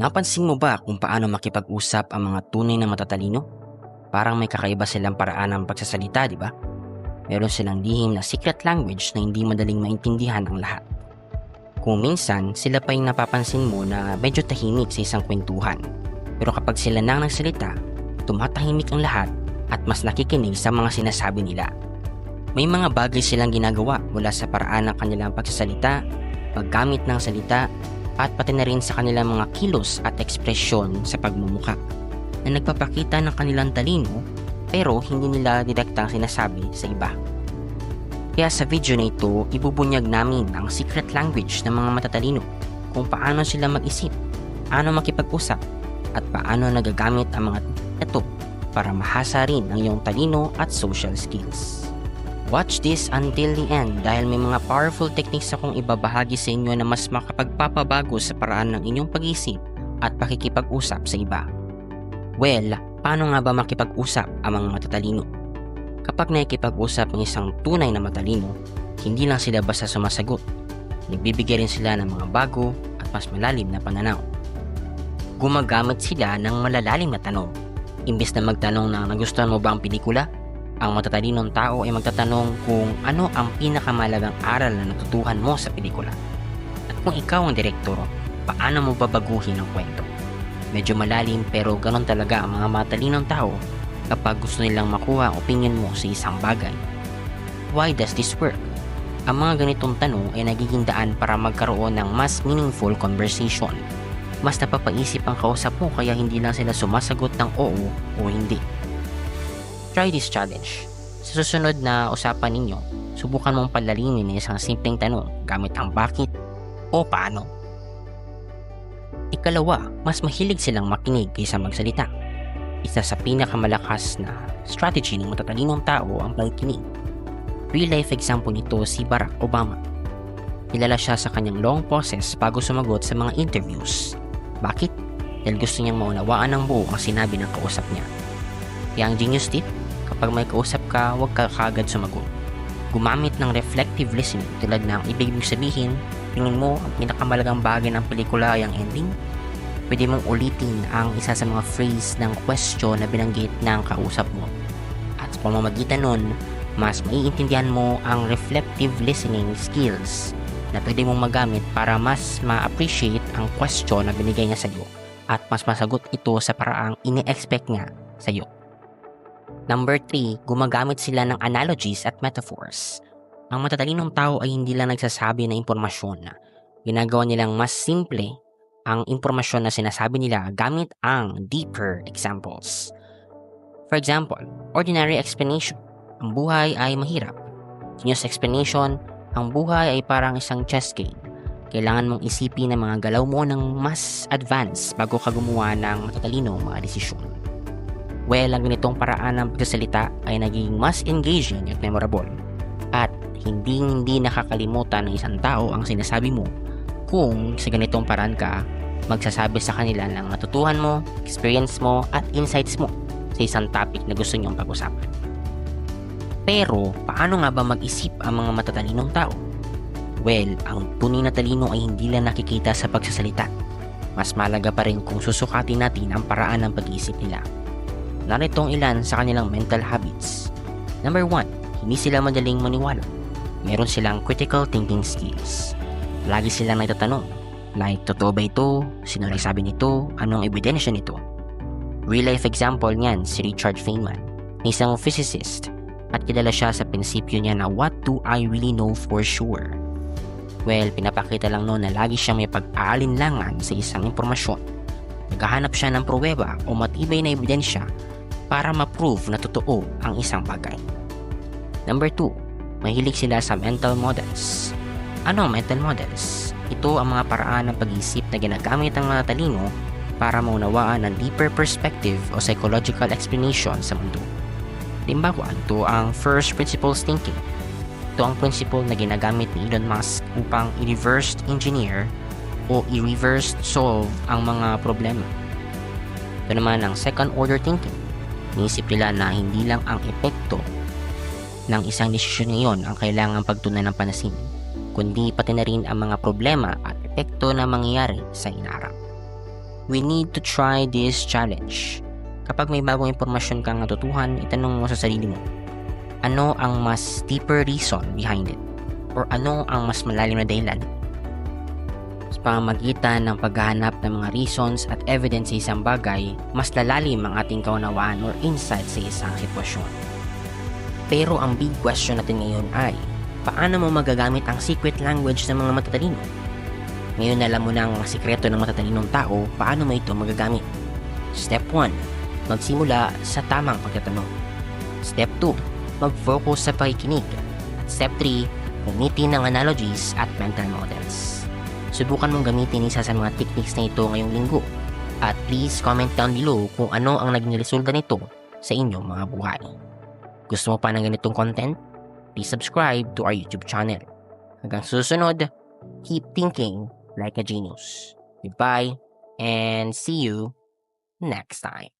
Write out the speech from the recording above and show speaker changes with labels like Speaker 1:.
Speaker 1: Napansin mo ba kung paano makipag-usap ang mga tunay na matatalino? Parang may kakaiba silang paraan ng pagsasalita, di ba? Meron silang lihim na secret language na hindi madaling maintindihan ang lahat. Kung minsan, sila pa yung napapansin mo na medyo tahimik sa isang kwentuhan. Pero kapag sila nang nagsalita, tumatahimik ang lahat at mas nakikinig sa mga sinasabi nila. May mga bagay silang ginagawa mula sa paraan ng kanilang pagsasalita, paggamit ng salita, at pati na rin sa kanilang mga kilos at ekspresyon sa pagmumuka na nagpapakita ng kanilang talino pero hindi nila direktang sinasabi sa iba. Kaya sa video na ito, ibubunyag namin ang secret language ng mga matatalino kung paano sila mag-isip, paano makipag-usap, at paano nagagamit ang mga ito para mahasa rin ang iyong talino at social skills. Watch this until the end dahil may mga powerful techniques akong ibabahagi sa inyo na mas makapagpapabago sa paraan ng inyong pag-isip at pakikipag-usap sa iba. Well, paano nga ba makipag-usap ang mga matatalino? Kapag nakikipag-usap ng isang tunay na matalino, hindi lang sila basta sumasagot. Nagbibigay rin sila ng mga bago at mas malalim na pananaw. Gumagamit sila ng malalalim na tanong. Imbes na magtanong na nagustuhan mo ba ang pelikula, ang matatalinong tao ay magtatanong kung ano ang pinakamalagang aral na natutuhan mo sa pelikula. At kung ikaw ang direktor, paano mo babaguhin ang kwento? Medyo malalim pero ganon talaga ang mga matalinong tao kapag gusto nilang makuha ang opinion mo sa isang bagay. Why does this work? Ang mga ganitong tanong ay nagiging daan para magkaroon ng mas meaningful conversation. Mas napapaisip ang kausap mo kaya hindi lang sila sumasagot ng oo o hindi. Try this challenge. Sa susunod na usapan ninyo, subukan mong palalimin ng isang simpleng tanong gamit ang bakit o paano. Ikalawa, mas mahilig silang makinig kaysa magsalita. Isa sa pinakamalakas na strategy ng matatalinong tao ang pagkinig. Real life example nito si Barack Obama. Kilala siya sa kanyang long pauses bago sumagot sa mga interviews. Bakit? Dahil gusto niyang maunawaan ng buo ang sinabi ng kausap niya. Kaya ang genius tip, kapag may kausap ka, huwag ka kagad sumagot. Gumamit ng reflective listening tulad ng ibig mong sabihin, tingin mo ang pinakamalagang bagay ng pelikula ay ang ending? Pwede mong ulitin ang isa sa mga phrase ng question na binanggit ng kausap mo. At sa pamamagitan nun, mas maiintindihan mo ang reflective listening skills na pwede mong magamit para mas ma-appreciate ang question na binigay niya sa iyo at mas masagot ito sa paraang ini-expect niya sa iyo. Number 3, gumagamit sila ng analogies at metaphors. Ang matatalinong tao ay hindi lang nagsasabi ng impormasyon. Ginagawa nilang mas simple ang impormasyon na sinasabi nila gamit ang deeper examples. For example, ordinary explanation. Ang buhay ay mahirap. Genius explanation, ang buhay ay parang isang chess game. Kailangan mong isipin ang mga galaw mo ng mas advance bago ka gumawa ng matatalino mga desisyon. Well, ang ganitong paraan ng pagsasalita ay naging mas engaging at memorable. At hindi hindi nakakalimutan ng isang tao ang sinasabi mo kung sa ganitong paraan ka magsasabi sa kanila ng natutuhan mo, experience mo, at insights mo sa isang topic na gusto niyong pag-usapan. Pero, paano nga ba mag-isip ang mga matatalinong tao? Well, ang tunay na talino ay hindi lang nakikita sa pagsasalita. Mas malaga pa rin kung susukatin natin ang paraan ng pag-iisip nila. Narito ang ilan sa kanilang mental habits. Number 1, hindi sila madaling maniwala. Meron silang critical thinking skills. Lagi silang nagtatanong, like, totoo ba ito? Sino nagsabi nito? Anong ebidensya nito? Real life example niyan si Richard Feynman, isang physicist at kilala siya sa prinsipyo niya na what do I really know for sure? Well, pinapakita lang noon na lagi siyang may pag-aalinlangan sa isang impormasyon. Naghahanap siya ng pruweba o matibay na ebidensya para ma-prove na totoo ang isang bagay. Number 2, mahilig sila sa mental models. Ano ang mental models? Ito ang mga paraan ng pag-isip na ginagamit ng mga talino para maunawaan ng deeper perspective o psychological explanation sa mundo. Halimbawa, ito ang first principles thinking. Ito ang principle na ginagamit ni Elon Musk upang i-reverse engineer o i-reverse solve ang mga problema. Ito naman ang second order thinking. Niisip nila na hindi lang ang epekto ng isang desisyon ngayon ang kailangang pagtunan ng pansin, kundi pati na rin ang mga problema at epekto na mangyayari sa inaarap. We need to try this challenge. Kapag may bagong impormasyon kang natutuhan, itanong mo sa sarili mo, ano ang mas deeper reason behind it? Or ano ang mas malalim na dahilan? Sa pamamagitan ng paghahanap ng mga reasons at evidence sa isang bagay, mas lalalim ang ating kaunawaan or insight sa isang sitwasyon. Pero ang big question natin ngayon ay, paano mo magagamit ang secret language ng mga matatalino? Ngayon alam mo na ang mga sikreto ng matatalinong tao, paano mo ito magagamit? Step 1. Magsimula sa tamang pagtatanong. Step 2. Mag-focus sa pakikinig. At step 3. Gamitin ng analogies at mental models. Subukan mong gamitin isa sa mga techniques na ito ngayong linggo. At please comment down below kung ano ang naging resulta nito sa inyong mga buhay. Gusto mo pa ng ganitong content? Please subscribe to our YouTube channel. Hanggang susunod, keep thinking like a genius. Goodbye and see you next time.